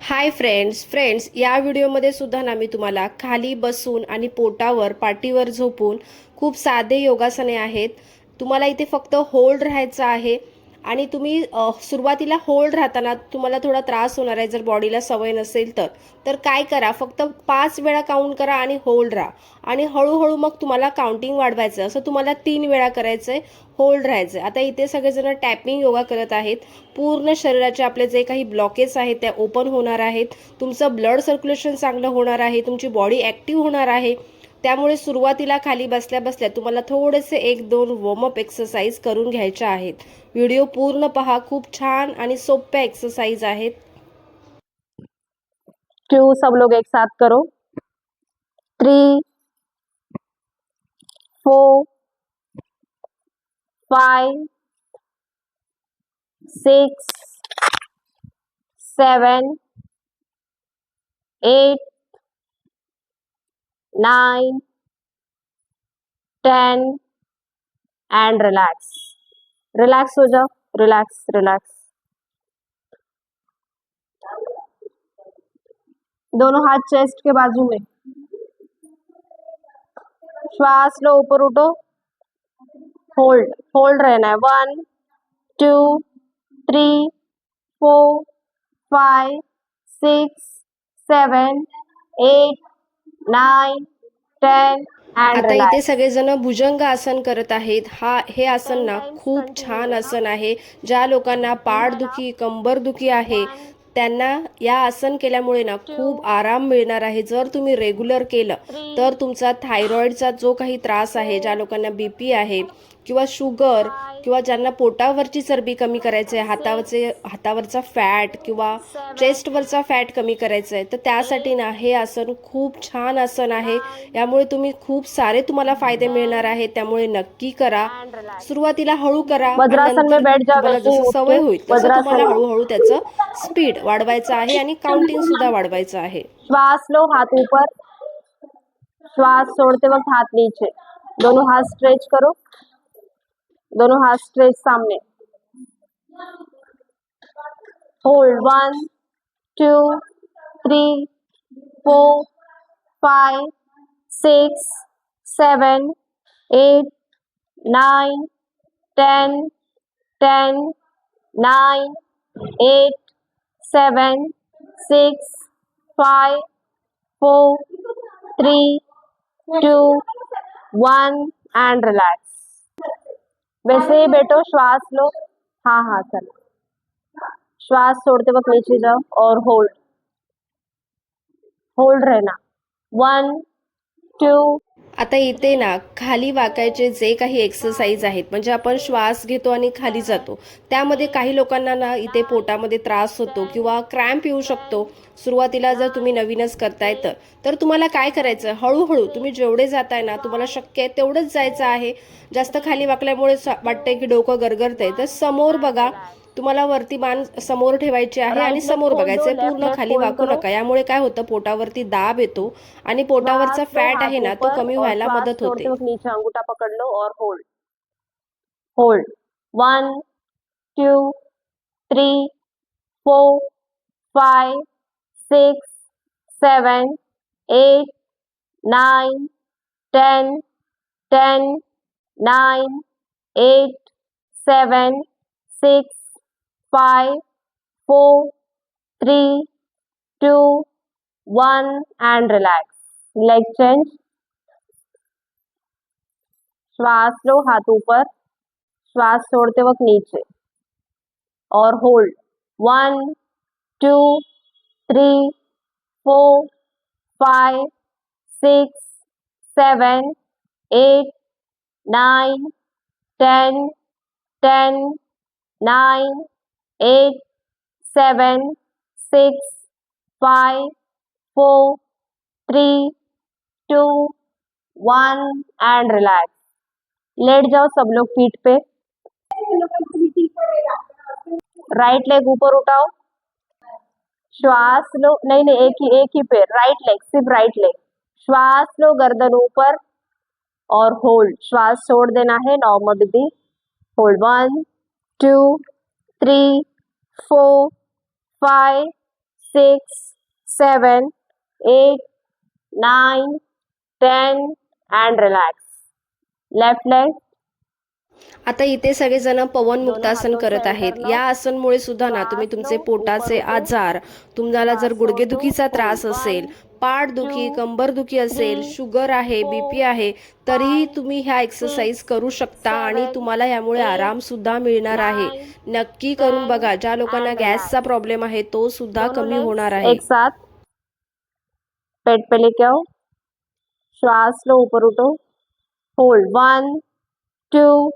Hi friends friends या व्हिडिओमध्ये सुद्धा ना मी तुम्हाला खाली बसून आणि पोटावर पाठीवर झोपून खूप साधे योगासने आहेत. तुम्हाला इथे फक्त होल्ड राहायचं आहे. आणि तुम्ही सुरुवातीला होल्ड राहताना तुम्हाला थोडा त्रास होणार आहे जर बॉडीला सवय नसेल तर. तर काय करा फक्त पाच वेळा काउंट करा आणि होल्ड राहा. आणि हळूहळू मग तुम्हाला काउंटिंग वाढवायचं असं तुम्हाला तीन वेळा करायचं आहे होल्ड राहायचं आहे. आता इथे सगळेजण टॅपिंग योगा करत आहेत. पूर्ण शरीराचे आपले जे काही ब्लॉकेज आहेत त्या ओपन होणार आहेत. तुमचं ब्लड सर्क्युलेशन चांगलं होणार आहे. तुमची बॉडी ॲक्टिव्ह होणार आहे. त्यामुळे सुरुवातीला खाली बसल्या बसल्या तुम्हाला थोडेसे एक दोन वॉर्मअप एक्सरसाइज करून घ्यायच्या आहेत. व्हिडिओ पूर्ण पहा खूप छान आणि सोप्या एक्सरसाइज आहेत. क्यू सब लोग एक साथ करो. Three four five six seven eight nine ten and relax relax हो जाओ रिलैक्स रिलैक्स दोनों हाथ चेस्ट के बाजू में। श्वास लो, ऊपर उठो। होल्ड होल्ड रहना है। One two three four five six seven eight nine ten आता इथे सगळेजण भुजंग आसन करत आहेत. हा हे आसन ना खूप छान आसन आहे. ज्या लोकांना पाठदुखी कंबरदुखी आहे त्यांना या आसन केल्यामुळे ना खूप आराम मिळणार आहे. जर तुम्ही रेग्युलर केलं तर तुमचा थायरॉइडचा जो काही त्रास आहे ज्या लोकांना बी पी आहे किंवा शुगर किंवा ज्यांना पोटावरची चरबी कमी करायची आहे हातावरचे हातावरचा फॅट किंवा चेस्टवरचा फॅट कमी करायचं आहे तर त्यासाठी ना हे आसन खूप छान आसन आहे. यामुळे तुम्ही खूप सारे तुम्हाला फायदे मिळणार आहेत. त्यामुळे नक्की करा. सुरुवातीला हळू करा तुम्हाला जसं सवय। होईल तसं। तुम्हाला हळूहळू त्याचं स्पीड वाढवायचं आहे आणि काउंटिंग सुद्धा वाढवायचं आहे. श्वास लो हाथ ऊपर. श्वास छोड़ते वक्त हाथ नीचे. दोनों हाथ स्ट्रेच करो. दोनों हाथ स्ट्रेच सामने. Hold one two three four five six seven eight nine ten ten nine eight seven six five four three two one and relax वैसे ही बैठो श्वास लो। हाँ हाँ सर श्वास छोड़ते वक्त नीचे जाओ और होल्ड होल्ड रहना। वन टू आता इथे ना खाली वाकायचे जे काही एक्सरसाइज आहेत म्हणजे आपण श्वास घेतो आणि खाली जातो. त्यामध्ये काही लोकांना ना इथे पोटामध्ये त्रास होतो किंवा क्रॅम्प येऊ शकतो. सुरुवातीला जर तुम्ही नवीनच करताय तर. तर तुम्हाला काय करायचं? हळूहळू तुम्ही जेवढे जाताय ना तुम्हाला शक्य आहे तेवढंच जायचं आहे. जास्त खाली वाकल्यामुळे वाटतंय की डोकं गरगरतंय. तर समोर बघा तुम्हाला वरती मान समोर ठेवायची आहे आणि समोर बघायचंय पूर्ण खाली वाकू नका. यामुळे काय होतं पोटावरती दाब येतो आणि पोटावरचा फॅट आहे ना तो कमी व्हायला मदत होते. छोड़ते वक्त नीचे अंगूठा पकड़ लो और hold hold one two three four five six seven eight nine ten ten nine eight seven six five four three two one and relax leg change श्वास लो हाथ ऊपर. श्वास छोड़ते वक्त नीचे. और hold one two three four five six seven eight nine ten ten nine eight seven six five four three two one and relax. Late जाओ सब लोग पीठ पे। राइट लेग ऊपर उठाओ। श्वास लो, नहीं नहीं, एक ही एक ही पैर। राइट लेग सिर्फ़ राइट लेग श्वास लो, गर्दन ऊपर और होल्ड श्वास छोड़ देना है normal Vidhi hold one two three four, five, six, seven, eight, nine, ten, and relax. Left leg आता इथे सगळेजण पवन मुक्तासन करत आहेत. या आसनमुळे सुद्धा ना तुम्ही तुमचे पोटाचे आजार तुम्हाला जर गुडघेदुखीचा त्रास असेल पाठदुखी कंबरदुखी असेल शुगर आहे बीपी आहे तरीही तुम्ही ह्या एक्सरसाइज करू शकता आणि तुम्हाला यामुळे आराम सुद्धा मिळणार आहे. नक्की करून बघा ज्या लोकांना गॅसचा प्रॉब्लेम आहे तो सुद्धा कमी होणार आहे. एक साथ. पेट पे लेके आओ. श्वास लो ऊपर उठो. Hold one two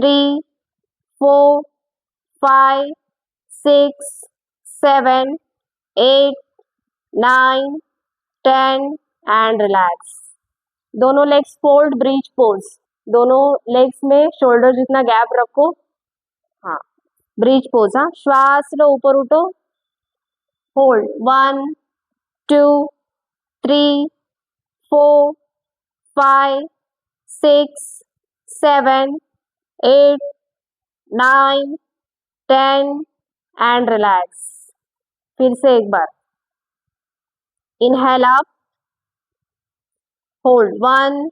three four five six seven eight nine ten and relax दोनों लेग्स फोल्ड ब्रिज पोज दोनों लेग्स में शोल्डर जितना गैप रखो हाँ ब्रिज पोज हाँ. श्वास लो ऊपर उठो hold one two three four five six seven eight nine ten and relax फिर से एक बार. Inhale up hold one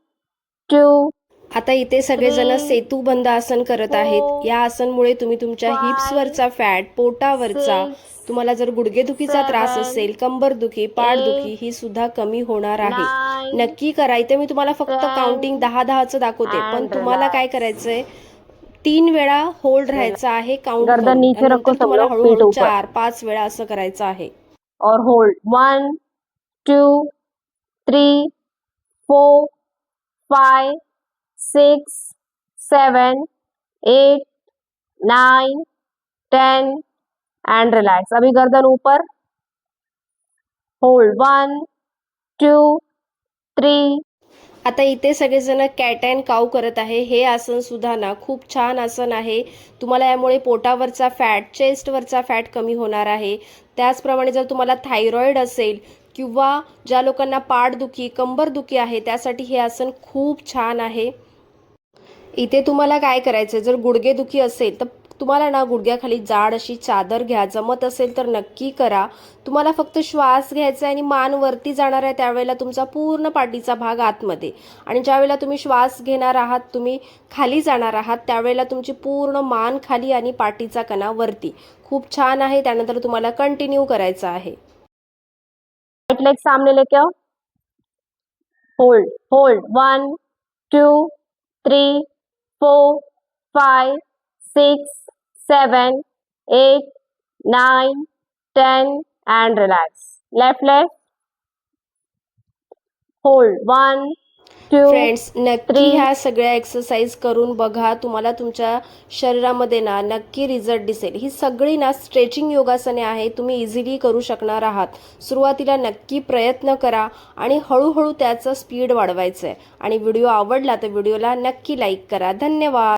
two आता इथे सगळेजण सेतुबंद आसन करत आहेत. या आसनमुळे तुम्ही तुमच्या हिप्सवरचा फॅट पोटावरचा तुम्हाला जर गुडघेदुखीचा त्रास असेल कंबरदुखी पाठदुखी ही सुद्धा कमी होणार आहे. नक्की करा. इथे मी तुम्हाला फक्त काउंटिंग दहा दहाचं दाखवते. पण तुम्हाला काय करायचंय? तीन वेळा होल्ड राहायचं आहे काउंट गर्दन नीचे रखो सब लोग, ऊपर. चार पाच वेळा असं करायचं आहे. और hold one two three four five six seven eight nine ten and relax अभी गर्दन ऊपर. होल्ड वन टू थ्री आता इथे सगळेजण कॅट अँड काऊ करत आहे. हे आसन सुद्धा ना खूप छान आसन आहे. तुम्हाला यामुळे पोटावरचा फॅट चेस्टवरचा फॅट कमी होणार आहे. त्याचप्रमाणे जर तुम्हाला थायरॉईड असेल किंवा ज्या लोकांना पाठदुखी कंबरदुखी आहे त्यासाठी हे आसन खूप छान आहे. इथे तुम्हाला काय करायचं जर गुडघेदुखी असेल तर तुम्हाला ना गुडघ्याखाली जाड अशी चादर घ्या. जमत असेल तर नक्की करा. तुम्हाला फक्त श्वास घ्यायचा आहे आणि मान वरती जाणार आहे त्यावेळेला तुमचा पूर्ण पाठीचा भाग आतमध्ये. आणि ज्यावेळेला तुम्ही श्वास घेणार आहात तुम्ही खाली जाणार आहात त्यावेळेला तुमची पूर्ण मान खाली आणि पाठीचा कणा वरती. खूप छान आहे. त्यानंतर तुम्हाला कंटिन्यू करायचं आहे. राइट लेग सामने लेके आओ. Hold hold one two three four five six seven eight nine ten and relax left leg hold one two friends नक्की. ह्या सगळ्या एक्सरसाइज करून बघा तुम्हाला तुमच्या शरीरामध्ये ना नक्की रिझल्ट दिसेल. ही सगळी ना स्ट्रेचिंग योगासने आहे तुम्ही इझिली करू शकणार आहात. सुरुवातीला नक्की प्रयत्न करा आणि हळूहळू त्याचं स्पीड वाढवायचं आहे आणि व्हिडिओ आवडला तर व्हिडिओला नक्की लाईक करा. धन्यवाद!